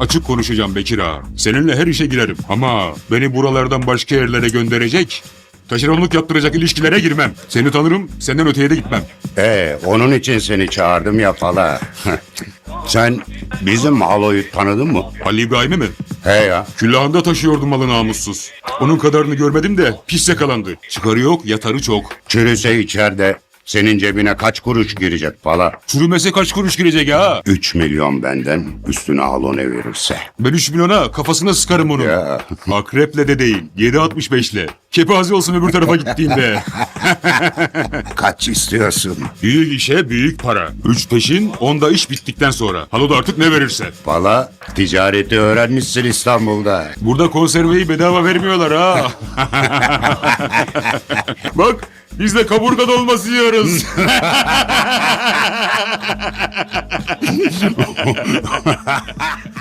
Açık konuşacağım Bekir ağa. Seninle her işe girerim. Ama beni buralardan başka yerlere gönderecek, taşeronluk yaptıracak ilişkilere girmem. Seni tanırım, senden öteye de gitmem. Ee, onun için seni çağırdım ya fala. Sen bizim Halo'yu tanıdın mı? Ali İbrahim'i mi? He ya. Küllahında taşıyordum malı namussuz. Onun kadarını görmedim de pis yakalandı. Çıkarı yok, yatarı çok. Çürüse içeride senin cebine kaç kuruş girecek fala? Çürümese kaç kuruş girecek ha? 3 milyon benden üstüne Halo ne verirse. Ben 3 milyona kafasına sıkarım onu. Ya. Akreple de değil, 7.65'le. Kepaze olsun öbür tarafa gittiğinde. Kaç istiyorsun? büyük işe büyük para. Üç peşin, onda iş bittikten sonra. Halo da artık ne verirse. Fala ticareti öğrenmişsin İstanbul'da. Burada konserveyi bedava vermiyorlar ha. Bak biz de kaburga dolması yiyoruz.